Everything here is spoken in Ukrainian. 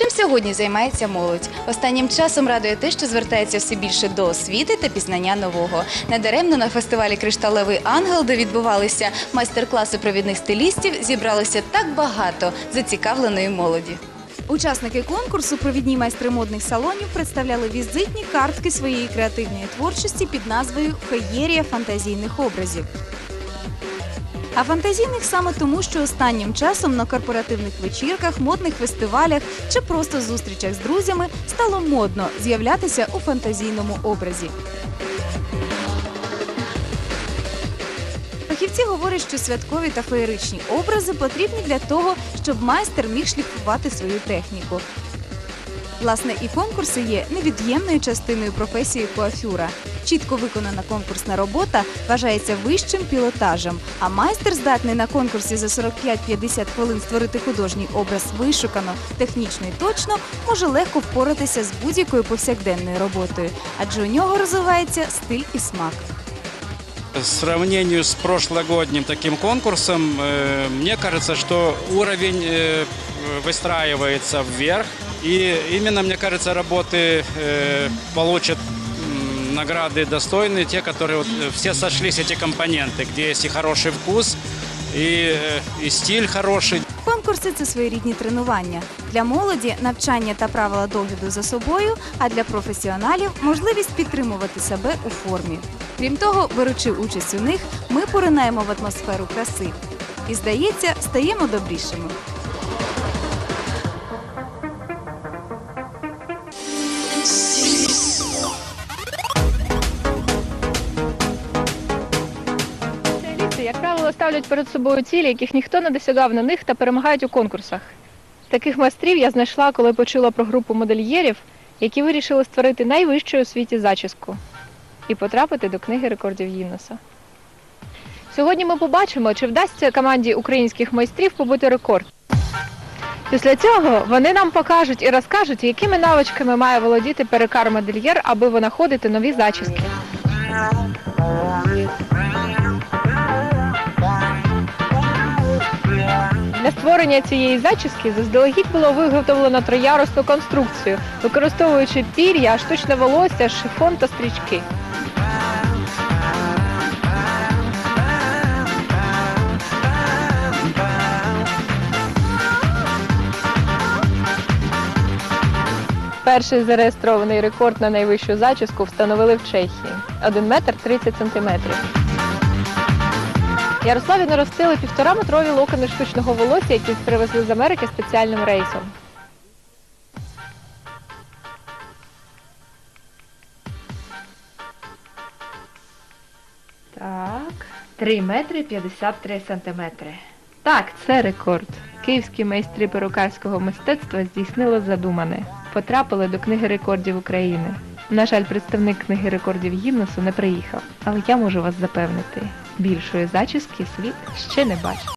Чим сьогодні займається молодь? Останнім часом радує те, що звертається все більше до освіти та пізнання нового. Недаремно на фестивалі Кришталевий ангел, де відбувалися майстер-класи провідних стилістів, зібралося так багато зацікавленої молоді. Учасники конкурсу провідні майстри модних салонів представляли візитні картки своєї креативної творчості під назвою Феєрія фантазійних образів. А фантазійних саме тому, що останнім часом на корпоративних вечірках, модних фестивалях чи просто зустрічах з друзями стало модно з'являтися у фантазійному образі. Фахівці говорять, що святкові та феєричні образи потрібні для того, щоб майстер міг шліфувати свою техніку. Власне, і конкурси є невід'ємною частиною професії куафюра. Чітко виконана конкурсна робота вважається вищим пілотажем, а майстер здатний на конкурсі за 45-50 хвилин створити художній образ вишукано, технічно і точно, може легко впоратися з будь-якою повсякденною роботою, адже у нього розвивається стиль і смак. В сравнению с прошлогодним таким конкурсом, э, мне кажется, что уровень э, выстраивается вверх. И именно, мне кажется, работы э, получат м, награды достойные, те, которые вот, э, все сошлись, эти компоненты, где есть и хороший вкус, и, э, и стиль хороший, Конкурси це своєрідні тренування. Для молоді навчання та правила догляду за собою, а для професіоналів можливість підтримувати себе у формі. Крім того, беручи участь у них, ми поринаємо в атмосферу краси. І здається, стаємо добрішими. Ставлять перед собою цілі, яких ніхто не досягав на них та перемагають у конкурсах. Таких майстрів я знайшла, коли почула про групу модельєрів, які вирішили створити найвищу у світі зачіску і потрапити до книги рекордів Гіннеса. Сьогодні ми побачимо, чи вдасться команді українських майстрів побити рекорд. Після цього вони нам покажуть і розкажуть, якими навичками має володіти перекар-модельєр, аби винаходити нові зачіски. Створення цієї зачіски заздалегідь було виготовлено троярусну конструкцію, використовуючи пір'я, штучне волосся, шифон та стрічки. Перший зареєстрований рекорд на найвищу зачіску встановили в Чехії 1 метр 30 сантиметрів. Ярославі наростили півтора метрові локони штучного волосся, які привезли з Америки спеціальним рейсом. Так, 3 метри 53 сантиметри. Так, це рекорд. Київські майстри перукарського мистецтва здійснили задумане. Потрапили до книги рекордів України. На жаль, представник книги рекордів Гіннесу не приїхав, але я можу вас запевнити, більшої зачіски світ ще не бачив.